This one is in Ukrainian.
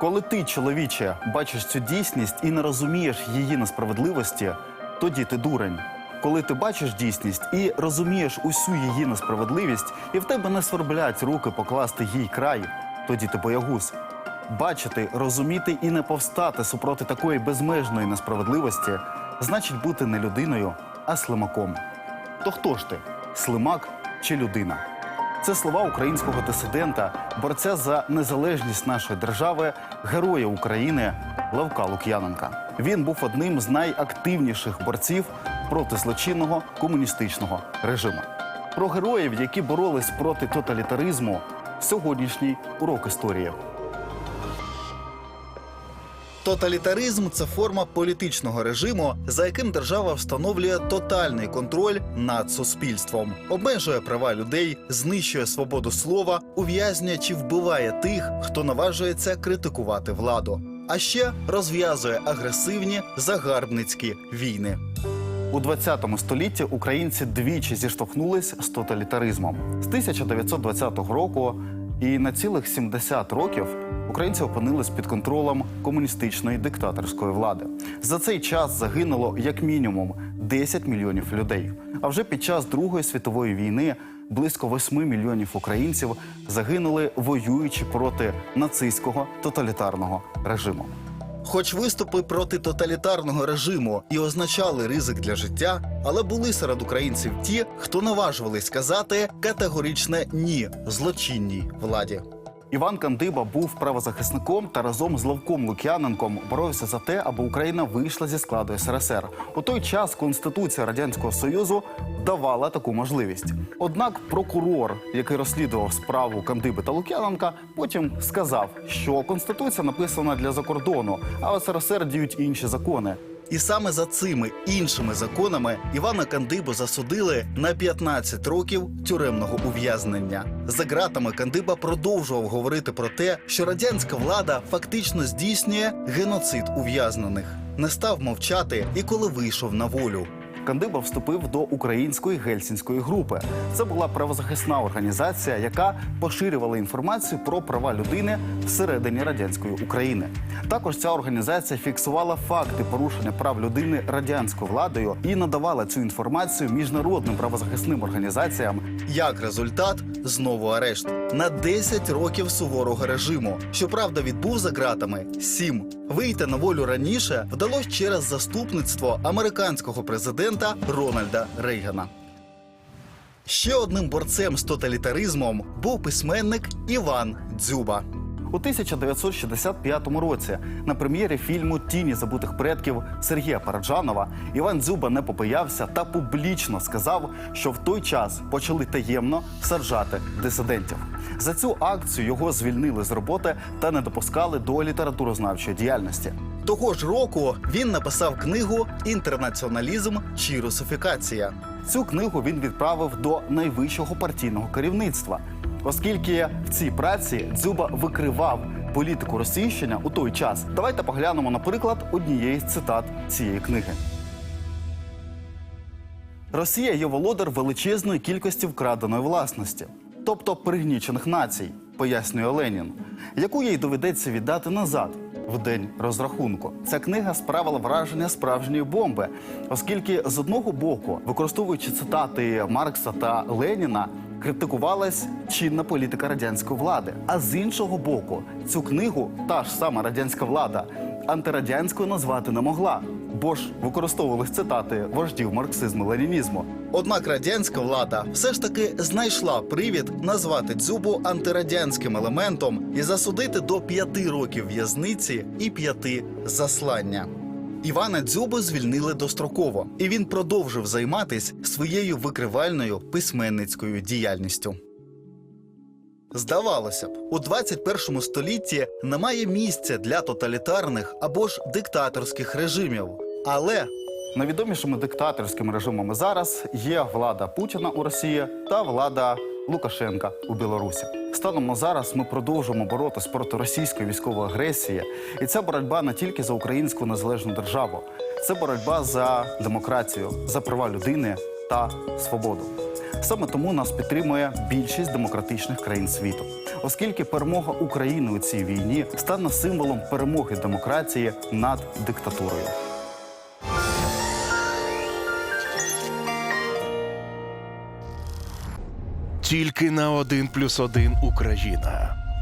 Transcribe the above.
Коли ти, чоловіче, бачиш цю дійсність і не розумієш її несправедливості, тоді ти дурень. Коли ти бачиш дійсність і розумієш усю її несправедливість, і в тебе не сверблять руки покласти їй край, тоді ти боягуз. Бачити, розуміти і не повстати супроти такої безмежної несправедливості значить бути не людиною, а слимаком. То хто ж ти? Слимак чи людина? Це слова українського дисидента, борця за незалежність нашої держави, героя України Левка Лук'яненка. Він був одним з найактивніших борців проти злочинного комуністичного режиму. Про героїв, які боролись проти тоталітаризму, сьогоднішній урок історії. Тоталітаризм це форма політичного режиму, за яким держава встановлює тотальний контроль над суспільством, обмежує права людей, знищує свободу слова, ув'язнює чи вбиває тих, хто наважується критикувати владу. А ще розв'язує агресивні загарбницькі війни. У 20 столітті українці двічі зіштовхнулись з тоталітаризмом. З 1920 року і на цілих 70 років українці опинились під контролем комуністичної диктаторської влади. За цей час загинуло як мінімум 10 мільйонів людей. А вже під час Другої світової війни близько 8 мільйонів українців загинули, воюючи проти нацистського тоталітарного режиму. Хоч виступи проти тоталітарного режиму і означали ризик для життя, але були серед українців ті, хто наважувались сказати категоричне ні злочинній владі. Іван Кандиба був правозахисником та разом з Левком Лук'яненком боровся за те, аби Україна вийшла зі складу СРСР. У той час Конституція Радянського Союзу давала таку можливість. Однак прокурор, який розслідував справу Кандиби та Лук'яненка, потім сказав, що Конституція написана для закордону, а в СРСР діють інші закони. І саме за цими іншими законами Івана Кандибу засудили на 15 років тюремного ув'язнення. За ґратами Кандиба продовжував говорити про те, що радянська влада фактично здійснює геноцид ув'язнених. Не став мовчати і коли вийшов на волю. Кандиба вступив до української гельсінської групи. Це була правозахисна організація, яка поширювала інформацію про права людини всередині радянської України. Також ця організація фіксувала факти порушення прав людини радянською владою і надавала цю інформацію міжнародним правозахисним організаціям. Як результат, знову арешт на 10 років суворого режиму. Щоправда, відбув за ґратами 7. Вийти на волю раніше вдалося через заступництво американського президента Рональда Рейгана. Ще одним борцем з тоталітаризмом був письменник Іван Дзюба. У 1965 році на прем'єрі фільму Тіні забутих предків Сергія Параджанова Іван Дзюба не попиявся та публічно сказав, що в той час почали таємно саджати дисидентів. За цю акцію його звільнили з роботи та не допускали до літературознавчої діяльності. Того ж року він написав книгу Інтернаціоналізм чи русифікація. Цю книгу він відправив до найвищого партійного керівництва, оскільки в цій праці Дзюба викривав політику російщення у той час. Давайте поглянемо на приклад однієї з цитат цієї книги. Росія є володар величезної кількості вкраденої власності, тобто пригнічених націй, пояснює Ленін, яку їй доведеться віддати назад в день розрахунку. Ця книга справила враження справжньої бомби, оскільки з одного боку, використовуючи цитати Маркса та Леніна, критикувалась чинна політика радянської влади. А з іншого боку, цю книгу та ж сама радянська влада антирадянською назвати не могла, бо ж використовувались цитати вождів марксизму ленінізму. Однак радянська влада все ж таки знайшла привід назвати дзюбу антирадянським елементом і засудити до п'яти років в'язниці і п'яти заслання. Івана Дзюбу звільнили достроково, і він продовжив займатися своєю викривальною письменницькою діяльністю. Здавалося б, у 21 столітті немає місця для тоталітарних або ж диктаторських режимів. Але Найвідомішими диктаторськими режимами зараз є влада Путіна у Росії та влада Лукашенка у Білорусі. Станом на зараз ми продовжуємо боротись проти російської військової агресії, і ця боротьба не тільки за українську незалежну державу, це боротьба за демократію, за права людини та свободу. Саме тому нас підтримує більшість демократичних країн світу, оскільки перемога України у цій війні стане символом перемоги демократії над диктатурою. Тільки на один плюс один Україна.